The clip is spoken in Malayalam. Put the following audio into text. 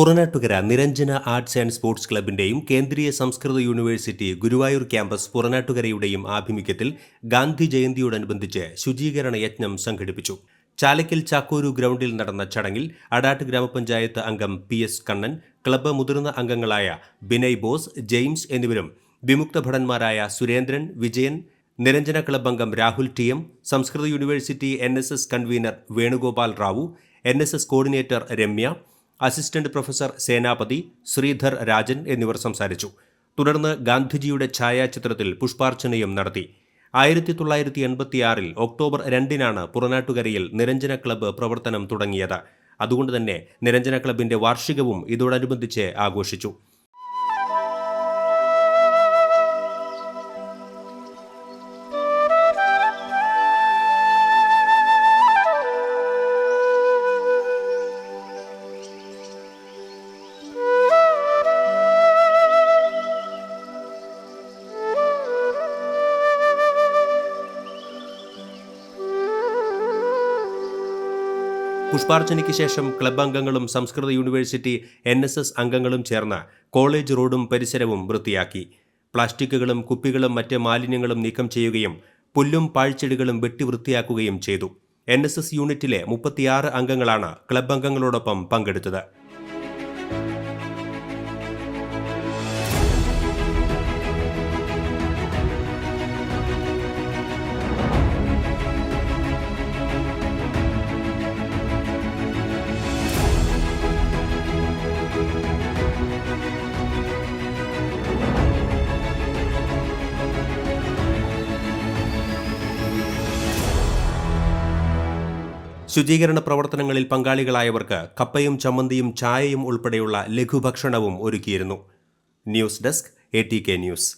Puranattukara Niranjana arts and sports ക്ലബിന്റെയും കേന്ദ്രീയ സംസ്കൃത യൂണിവേഴ്സിറ്റി ഗുരുവായൂർ ക്യാമ്പസ് പുറനാട്ടുകരയുടെയും ആഭിമുഖ്യത്തിൽ ഗാന്ധി ജയന്തിയോടനുബന്ധിച്ച് ശുചീകരണ യജ്ഞം സംഘടിപ്പിച്ചു. ചാലക്കൽ ചാക്കോരു ഗ്രൗണ്ടിൽ നടന്ന ചടങ്ങിൽ അടാട്ട് ഗ്രാമപഞ്ചായത്ത് അംഗം പി എസ് കണ്ണൻ ക്ലബ്ബ് മുതിർന്ന അംഗങ്ങളായ ബിനയ് ബോസ് ജെയിംസ് എന്നിവരും വിമുക്ത ഭടന്മാരായ സുരേന്ദ്രൻ വിജയൻ നിരഞ്ജന ക്ലബ് അംഗം Rahul T M Sanskrit university N S S convener Venugopal Rao N S S coordinator Ramya assistant professor Senapathi Sreedhar Rajan എന്നിവർ സംസാരിച്ചു. തുടർന്ന് ഗാന്ധിജിയുടെ ഛായാചിത്രത്തിൽ പുഷ്പാർച്ചനയും നടത്തി. ആയിരത്തി തൊള്ളായിരത്തി എൺപത്തിയാറിൽ ഒക്ടോബർ രണ്ടിനാണ് പുറനാട്ടുകരയിൽ നിരഞ്ജന ക്ലബ്ബ് പ്രവർത്തനം തുടങ്ങിയത്. അതുകൊണ്ട് തന്നെ നിരഞ്ജന ക്ലബിന്റെ വാർഷികവും ഇതോടനുബന്ധിച്ച് ആഘോഷിച്ചു. പുഷ്പാർച്ചനയ്ക്ക് ശേഷം ക്ലബ് അംഗങ്ങളും സംസ്കൃത യൂണിവേഴ്സിറ്റി എൻ അംഗങ്ങളും ചേർന്ന് കോളേജ് റോഡും പരിസരവും വൃത്തിയാക്കി. പ്ലാസ്റ്റിക്കുകളും കുപ്പികളും മറ്റ് മാലിന്യങ്ങളും നീക്കം ചെയ്യുകയും പുല്ലും പാഴ്ചെടികളും വെട്ടി വൃത്തിയാക്കുകയും ചെയ്തു. എൻ യൂണിറ്റിലെ മുപ്പത്തിയാറ് അംഗങ്ങളാണ് ക്ലബ് അംഗങ്ങളോടൊപ്പം പങ്കെടുത്തത്. ശുചീകരണ പ്രവർത്തനങ്ങളിൽ പങ്കാളികളായവർക്ക് കപ്പയും ചമ്മന്തിയും ചായയും ഉൾപ്പെടെയുള്ള ലഘുഭക്ഷണവും ഒരുക്കിയിരുന്നു. News desk A T K news.